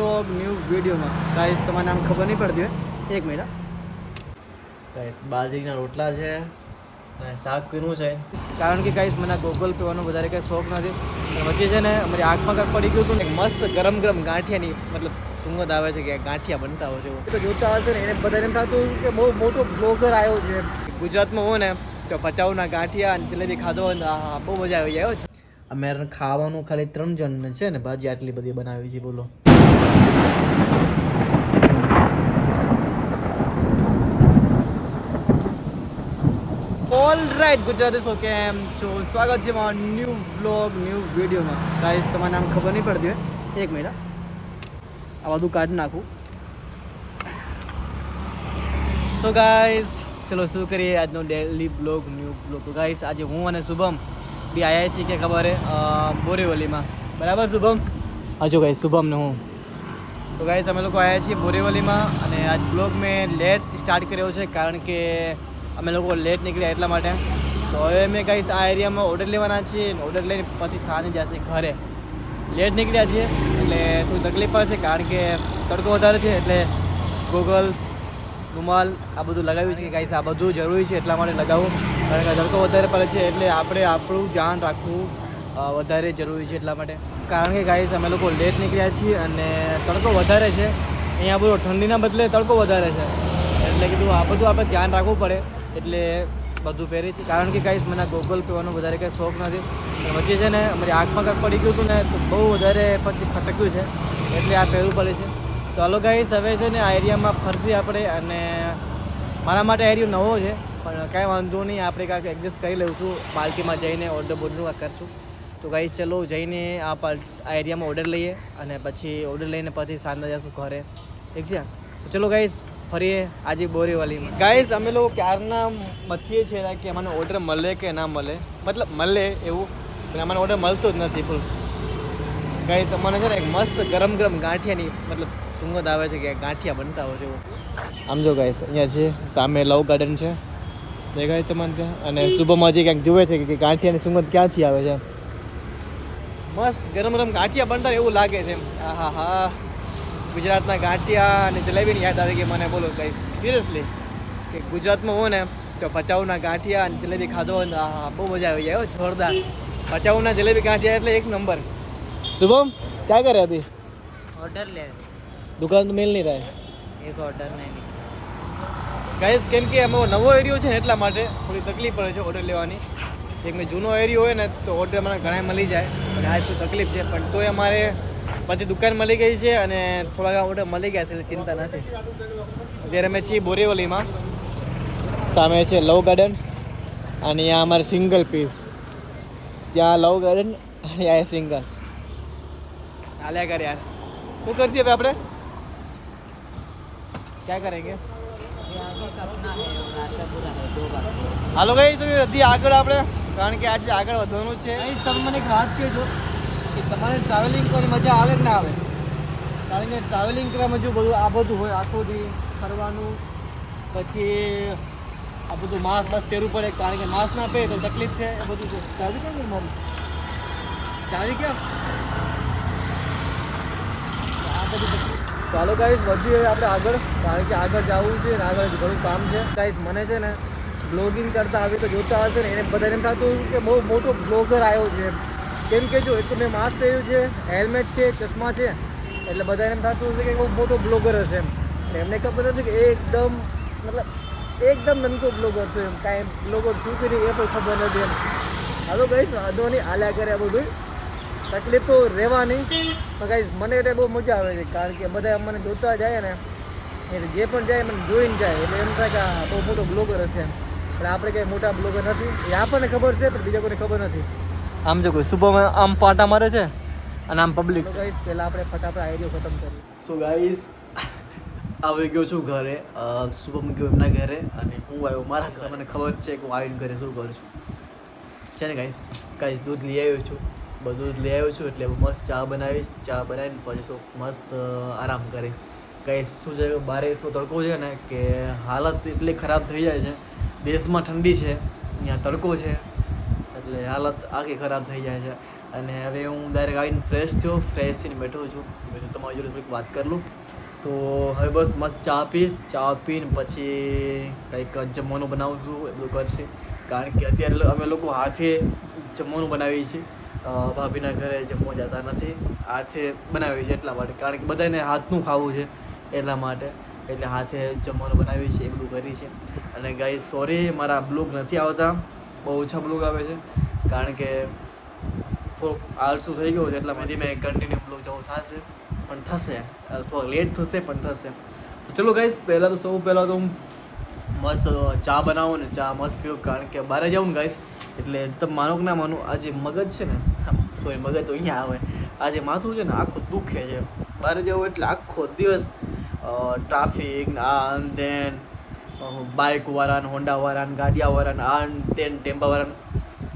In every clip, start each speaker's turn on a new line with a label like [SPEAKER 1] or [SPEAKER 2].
[SPEAKER 1] Blog new વિડીયોમાં guys તમારે નામ ખબર નહીં પડતી હોય. એક મિનિટ ગાઈસ બાજરીના રોટલા છે અને શાક પીનું છે. કારણ કે ગાઈસ મને ગોગલ પીવાનો વધારે કંઈ શોખ નથી. વચ્ચે છે ને અમારી આંખમાં કાંઈક પડી ગયું હતું ને મસ્ત ગરમ ગરમ ગાંઠિયાની મતલબ સુંગત આવે છે કે ગાંઠિયા બનતા હોય છે એવું. તો જોતા હશે ને એને બધાને એમ થતું કે બહુ મોટો બ્લોગર આવ્યો છે. ગુજરાતમાં હોય ને તો પચાવના ગાંઠિયા અને જલેબી ખાધો હોય ને આહા, બહુ મજા આવી જાય હો. અમે ખાવાનું ખાલી ત્રણ જણને છે ને ભાજી આટલી બધી બનાવી છે બોલો. ઓલ રાઈટ ગુજરાતી સો કેમ છો. સ્વાગત છે મારા ન્યૂ બ્લોગ ન્યૂ વિડીયોમાં ગાઈસ તમારું નામ ખબર નહીં પડતી હોય. એક મિનિટ આ બધું કાઢી નાખું. સો ગાઈસ ચલો શું કરીએ? આજનો ડેલી બ્લોગ ન્યૂ બ્લોગ તો ગાઈસ આજે હું અને શુભમ બી આવ્યા છીએ કે ખબર હે બોરીવલીમાં. બરાબર, શુભમ? હજુ ગાઈસ શુભમ ને હું તો ગાઈસ અમે લોકો આવ્યા છીએ બોરીવલીમાં અને આજ બ્લોગ મેં લેટ સ્ટાર્ટ કર્યો છે કારણ કે અમે લોકો લેટ નીકળ્યા એટલા માટે. તો હવે મેં ગાઈસ આ એરિયામાં ઓર્ડર લેવાના છીએ ઓર્ડર લઈને પછી સાંજે જશે ઘરે. લેટ નીકળ્યા છીએ એટલે થોડી તકલીફ પડે છે કારણ કે તડકો વધારે છે એટલે ગોગલ્સ રૂમાલ આ બધું લગાવ્યું છે કે ગાઈસ આ બધું જરૂરી છે એટલા માટે લગાવવું કારણ કે તડકો વધારે પડે છે એટલે આપણે આપણું ધ્યાન રાખવું વધારે જરૂરી છે એટલા માટે. કારણ કે ગાઈસ અમે લોકો લેટ નીકળ્યા છીએ અને તડકો વધારે છે. અહીંયા બધું ઠંડીના બદલે તડકો વધારે છે. એટલે કીધું આ બધું આપણે ધ્યાન રાખવું પડે. એટલે બધું પહેરી છે. કારણ કે ગાઈસ મને ગોગલ પીવાનો વધારે કંઈ શોખ નથી. વચ્ચે છે ને, અમારી આંખમાં કાંઈક પડી ગયું હતું ને, તો બહુ વધારે પછી ફટક્યું છે. એટલે આ પહેરવું પડે છે. તો હાલો ગાઈસ હવે છે ને આ એરિયામાં ફરસી આપણે અને મારા માટે એરિયો નવો છે. પણ કાંઈ વાંધો નહીં, આપણે કાંઈક એડજસ્ટ કરી લઉં છું પાર્ટીમાં જઈને ઓર્ડર બોર્ડનું કાંઈક કરશું. તો ગાઈસ ચલો જઈને આ આ એરિયામાં ઓર્ડર લઈએ અને પછી ઓર્ડર લઈને પછી સાંજે જશું ઘરે. ઠીક છે? તો ચલો ગાઈસ ફરીએ આજે બોરીવાલીમાં. ગાઈસ અમે લોકો ક્યારના મથીએ છીએ કે અમને ઓર્ડર મળે કે ના મળે? મતલબ મળે એવું, પણ અમને ઓર્ડર મળતો જ નથી ફૂલ ગાઈસ અમને છે ને એક મસ્ત ગરમ ગરમ ગાંઠિયાની, મતલબ સુગંધ આવે છે કે ગાંઠિયા બનતા હોય છે એવું. આમ જો ગાઈસ અહીંયા છે, સામે લવ ગાર્ડન છે. દેખાય તમને? ત્યાં અને શુભમાં જે ક્યાંક જુએ છે કે ગાંઠિયાની સુગંધ ક્યાંથી આવે છે? મસ્ત ગરમ ગરમ ગાંઠિયા બનતા એવું લાગે છે એમ. આહા હા. ગુજરાતના ગાંઠિયા અને જલેબીની યાદ આવી ગઈ મને બોલો કઈ. સિરિયસલી કે ગુજરાતમાં હો ને તો ભચાઉના ગાંઠિયા અને જલેબી ખાધો હોય ને હા બહુ મજા આવી જાય જોરદાર. ભચાઉના જલેબી ગાંઠિયા એટલે એક નંબર. શુભમ ક્યાં કરે અભી?
[SPEAKER 2] ઓર્ડર લે.
[SPEAKER 1] દુકાન તો મેલ નહીં રહે
[SPEAKER 2] એક ઓર્ડર નહીં.
[SPEAKER 1] ગાઈઝ કેમ કે એમાં નવો એરિયો છે ને એટલા માટે થોડી તકલીફ પડે છે ઓર્ડર લેવાની. એક મેં જૂનો એરિયો હોય ને, તો ઓર્ડર અમારે ઘણા મળી જાય. અને આજ તો તકલીફ છે, પણ તોય અમારે પછી દુકાન મળી ગઈ છે અને થોડા ઘણા ઓર્ડર મળી ગયા છે, એટલે ચિંતા નથી. અત્યારે અમે છીએ બોરીવલીમાં. સામે છે લવ ગાર્ડન અને અહીંયા અમારે સિંગલ પીસ ત્યાં લવ ગાર્ડન અને આ સિંગલ હાલ્યા કર યાર. શું કરશે હવે આપણે? ક્યાં કરેંગે? હાલો કઈ અધી આગળ આપણે કારણ કે આજે આગળ વધવાનું છે. અહીં તમે મને એક વાત કહેજો કે તમારે ટ્રાવેલિંગ કરવાની મજા આવે કે ના આવે? કારણ કે ટ્રાવેલિંગ કરવામાં જો બધું, આ બધું હોય, આખો દી ફરવાનું, પછી આ બધું માસ્ક બસ પહેરવું પડે, કારણ કે માસ્ક ના પહેરે તો તકલીફ છે, એ બધું ચાવી કેમ મારું? ચાવી કેમ આ બધું. ચાલો ગાઈશ વધીએ આપણે આગળ, કારણ કે આગળ જવું છે આગળ ઘણું કામ છે. ગાઈશ મને છે ને બ્લોગિંગ કરતા આવી તો જોતા હશે ને, એને બધાને એમ થતું કે બહુ મોટો બ્લોગર આવ્યો છે. કેમ કે જો, એક તો મેં માસ્ક પહેર્યું છે હેલ્મેટ છે, ચશ્મા છે, એટલે બધાને એમ થતું હશે કે બહુ મોટો બ્લોગર હશે એમ. એમને ખબર નથી કે એકદમ, મતલબ એકદમ નનકો બ્લોગર છે એમ. કાંઈ બ્લોગર શું કરી, એ પણ ખબર નથી એમ. હાલો ગાઈસ વાંધો નહીં હાલ્યા કરે બધું. તકલીફ તો રહેવાની, પણ ગાઈસ મને એટલે બહુ મજા આવે છે, કારણ કે બધા મને જોતા જાય ને એટલે જે પણ જાય, મને જોઈને જાય. એટલે એમ થાય કે આ બહુ મોટો બ્લોગર હશે એમ. પણ આપણે કંઈ મોટા બ્લોગર નથી. એ આપણને ખબર છે પણ બીજા કોઈને ખબર નથી. આમ જો કોઈ શુભમ આમ પાટા મારે છે અને આમ પબ્લિક ગાઈસ પહેલાં આપણે ફટાફટ આઈડિયો ખતમ કરીએ. સો ગાઈસ આવી ગયો છું ઘરે. શુભમ ગયો એમના ઘરે અને હું આવ્યો. મારા ઘરે મને ખબર છે કે હું આવીને ઘરે શું કરું છું. છે ને ગાઈસ ગાઈસ દૂધ લઈ આવ્યો છું. બધું જ લઈ આવ્યો છું એટલે હું મસ્ત ચા બનાવીશ. ચા બનાવીને પછી શું મસ્ત આરામ કરીશ. ગાઈસ શું છે? બારે એટલો તડકો છે ને કે હાલત એટલી ખરાબ થઈ જાય છે. દેશમાં ઠંડી છે, અહીંયા તડકો છે, એટલે હાલત આખી ખરાબ થઈ જાય છે.
[SPEAKER 3] અને હવે હું ડાયરેક્ટ આવીને ફ્રેશ થયો ફ્રેશ થઈને બેઠો છું. કીધું તમારી જોડે થોડીક વાત કરી લઉં. તો હવે બસ મસ્ત ચા પીશ. ચા પીને પછી કંઈક જમવાનું બનાવું છું, એ બધું કરશે. કારણ કે અત્યારે અમે લોકો હાથે જમવાનું બનાવીએ છીએ. ભાભીના ઘરે જમવા જતા નથી. હાથે બનાવીએ છીએ એટલા માટે. કારણ કે બધાને હાથનું ખાવું છે એટલા માટે. એટલે હાથે જમવાનું બનાવીએ છીએ એ બધું કરી છે. અને ગાઈ સોરી મારા બ્લોગ નથી આવતા. બહુ ઓછા બ્લોગ આવે છે. કારણ કે થોડુંક આળસું થઈ ગયું છે, એટલા પછી મેં કન્ટિન્યુ બ્લોગ જવું થશે. પણ થશે. થોડોક લેટ થશે, પણ થશે. તો ચલો ગાઈસ પહેલાં તો સૌ પહેલાં તો હું મસ્ત ચા બનાવું ને ચા મસ્ત પીઓ કારણ કે બહાર જાઉં ગાઈસ એટલે તમે માનો કે ના માનો આ જે મગજ છે ને સોરી મગજ તો અહીંયા આવે. આ જે માથું છે ને આખું દુખે છે. બહાર જવું એટલે આખો દિવસ ટ્રાફિક આ તેન બાઇક વાળાને હોન્ડા વાળાને, ગાડિયા વાળાને, આ તેન ટેમ્પા વાળાને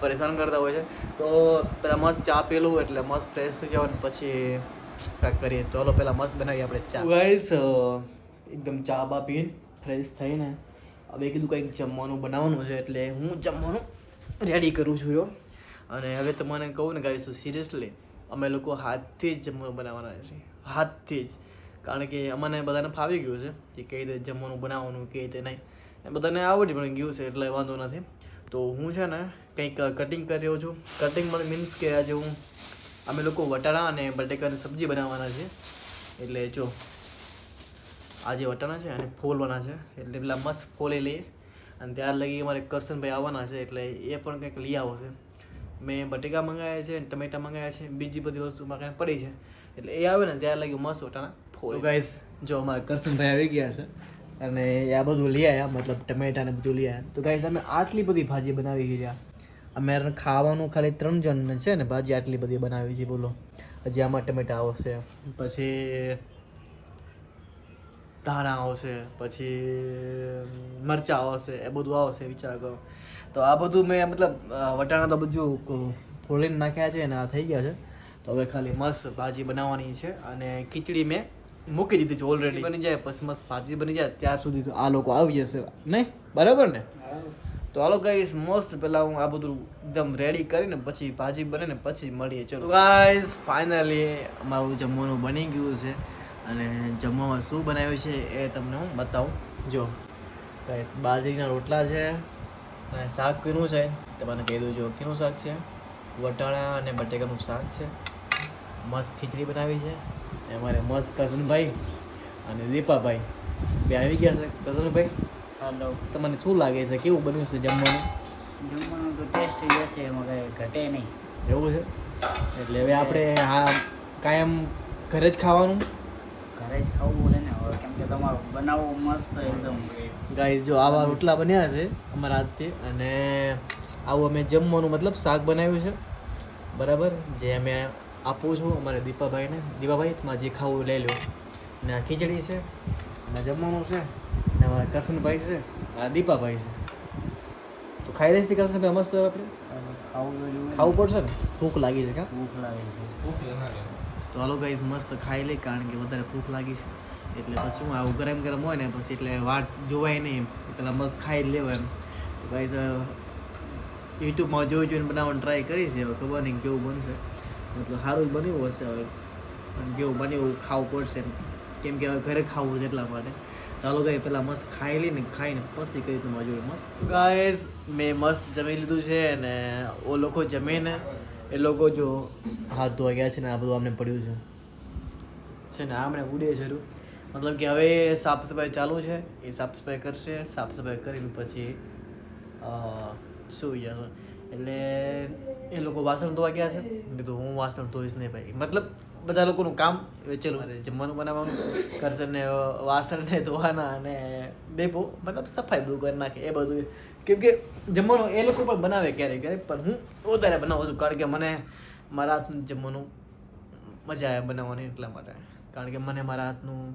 [SPEAKER 3] પરેશાન કરતા હોય છે. તો પહેલાં મસ્ત ચા પેલું એટલે મસ્ત ફ્રેશ થઈ જવાનું. પછી કાંઈક કરીએ. તો ચાલો પહેલાં મસ્ત બનાવીએ આપણે ચા. ગાઈસ એકદમ ચા બા પીને ફ્રેશ થઈને હવે કીધું કંઈક જમવાનું બનાવવાનું છે એટલે હું જમવાનું રેડી કરું છું યો અને હવે તમને કહું ને ગાઈસ સિરિયસલી અમે લોકો હાથથી જ જમવાનું બનાવવાના છે હાથથી જ. કારણ કે અમને બધાને ફાવી ગયું છે કે કઈ રીતે જમવાનું બનાવવાનું, કઈ રીતે નહીં. બધાને આવડી પણ ગયું છે, એટલે વાંધો નથી. તો હું છે ને કંઈક કટિંગ કરી રહ્યો છું. કટિંગ મને મીન્સ કે આજે હું, અમે લોકો વટાણા અને બટેકાની સબ્જી બનાવવાના છે એટલે જો આ જે વટાણા છે અને ફોલવાના છે. એટલે પેલા મસ્ત ફોલી લઈએ. અને ત્યાર લગી અમારે કરશનભાઈ આવવાના છે, એટલે એ પણ કંઈક લઈ આવશે મેં બટેકા મંગાવ્યા છે ટમેટા મંગાવ્યા છે. બીજી બધી વસ્તુ મારે પડી છે. એટલે એ આવે ને, ત્યાર લગી મસ્ત વટાણા. ફોલ ગાઈસ જો અમારા કરશનભાઈ આવી ગયા છે અને આ બધું લઈ આવ્યા મતલબ ટમેટા ને બધું લઈ આવ્યા તો ગાઈસ અમે આટલી બધી ભાજી બનાવી ગયા અમે ખાવાનું ખાલી ત્રણ જણ છે ને ભાજી આટલી બધી બનાવી છે, બોલો. હજી આમાં ટમેટા આવશે. પછી ધાણા આવશે, પછી મરચાં આવશે, એ બધું આવશે, વિચાર કરો. તો આ બધું મેં મતલબ વટાણા તો બધું ફોલીને નાખ્યા છે અને આ થઈ ગયા છે. તો હવે ખાલી મસ્ત ભાજી બનાવવાની છે અને ખીચડી મેં મૂકી દીધી છે ઓલરેડી બની જાય પસમસ ભાજી બની જાય ત્યાં સુધી તો આ લોકો આવી જશે. નહીં? બરાબર ને? તો હાલો ગાઈસ મસ્ત પેલા હું આ બધું એકદમ રેડી કરીને પછી ભાજી બને ને પછી મળીએ. ચલો. ગાઈસ ફાઇનલી અમારું જમવાનું બની ગયું છે. અને જમવામાં શું બનાવ્યું છે એ તમને હું બતાવું. જો ગાઈસ બાજરીના રોટલા છે અને શાક કીનું છે. તમને કહી દઉં જો કીનું શાક છે. વટાણા અને બટેકાનું શાક છે. મસ્ત ખીચડી બનાવી છે. અમારે મસ્ત કઝનભાઈ અને દીપાભાઈ. બે આવી ગયા છે. કઝનભાઈ
[SPEAKER 2] હાલો
[SPEAKER 3] તમને શું લાગે છે? કેવું બન્યું છે જમવાનું?
[SPEAKER 2] જમવાનું તો ટેસ્ટ જશે એમાં કંઈ ઘટે નહીં.
[SPEAKER 3] એવું છે? એટલે હવે આપણે હા કાયમ ઘરે જ ખાવાનું?
[SPEAKER 2] ઘરે જ ખાવું છે ને હવે કેમ કે તમારું બનાવવું મસ્ત એકદમ.
[SPEAKER 3] ગાઈસ જો આવા રોટલા બન્યા છે અમારા હાથથી અને આવું અમે જમવાનું મતલબ શાક બનાવ્યું છે. બરાબર? જે અમે આપું છું અમારે દીપાભાઈને. દીપાભાઈ તમારે જે ખાવું લઈ લો ને આ ખીચડી છે. ને જમવાનું છે? ને અમારા કરશનભાઈ છે. આ દીપાભાઈ છે. તો ખાઈ લઈશ કરશનભાઈ મસ્ત આપણે.
[SPEAKER 2] ખાવું
[SPEAKER 3] પડશે ને? ભૂખ લાગી છે કા?
[SPEAKER 2] ભૂખ લાગે છે.
[SPEAKER 3] તો હાલો ભાઈ મસ્ત ખાઈ લઈ કારણ કે વધારે ભૂખ લાગી છે. એટલે પછી હું આવું ગરમ ગરમ હોય ને પછી એટલે વાટ જોવાય નહીં પેલા મસ્ત ખાઈ જ લેવાય એમ. તો ગાઈસ યુટ્યુબમાં જોઈ જોઈને બનાવવાનું ટ્રાય કરી છે. હવે ખબર નહીં કેવું બનશે. મતલબ સારું બન્યું હશે હવે. પણ જેવું બને એવું ખાવું પડશે કેમ કે હવે ઘરે ખાવું છે એટલા માટે. ચાલો ગઈ પેલા મસ્ત ખાઈ લઈને, ખાઈને પછી કઈ તમારી મજૂરી, મસ્ત. ગાઈસ, મેં મસ્ત જમી લીધું છે અને ઓ લોકો જમીને, એ લોકો જો હાથ ધોવા ગયા છે ને, આ બધું અમને પડ્યું છે. છે ને, આમને ઉડે જરૂર મતલબ કે હવે સાફ સફાઈ ચાલુ છે, એ સાફ સફાઈ કરશે, સાફ સફાઈ કરીને પછી સૂઈ જશે. એટલે એ લોકો વાસણ ધોવા ગયા છે. મેં તો હું વાસણ ધોઈશ નહીં ભાઈ. મતલબ બધા લોકોનું કામ વેચેલું. જમવાનું બનાવવાનું કરશે ને વાસણ ધોવાના અને દેપો મતલબ સફાઈ બધું કરી નાખે, એ બધું. કેમ કે જમવાનું એ લોકો પણ બનાવે ક્યારેક ક્યારેક, પણ હું વધારે બનાવું છું, કારણ કે મને મારા હાથનું જમવાનું મજા આવે બનાવવાની એટલા માટે. કારણ કે મને મારા હાથનું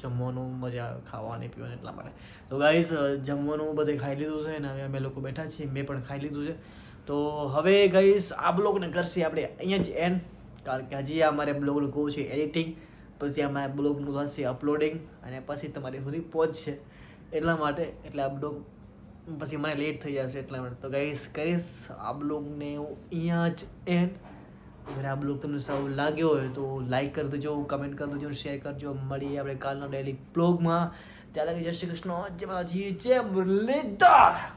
[SPEAKER 3] જમવાનું મજા ખાવાની, પીવાની એટલા માટે. તો ગાઈઝ જમવાનું બધે ખાઈ લીધું છે ને, હવે અમે લોકો બેઠા છીએ, મેં પણ ખાઈ લીધું છે. તો હવે ગઈશ આ બ્લોગને કરશે આપણે અહીંયા જ એન્ડ કારણ કે હજી અમારે બ્લોગનું કહું છે એડિટિંગ પછી અમારા બ્લોગનું થશે અપલોડિંગ અને પછી તમારી સુધી પહોંચશે. એટલા માટે એટલે આ બ્લોગ પછી મને લેટ થઈ જશે એટલા માટે. તો ગઈશ કરીશ આ બ્લોગને હું અહીંયા જ એન્ડ અગર આ બ્લોગ તમને સારું લાગ્યો હોય તો લાઈક કરી દેજો કમેન્ટ કરી દેજો શેર કરજો મળીએ આપણે કાલના ડેલી બ્લોગમાં ત્યાં લાગે જય શ્રી કૃષ્ણ. જય માતાજી. જય મુરલીધર.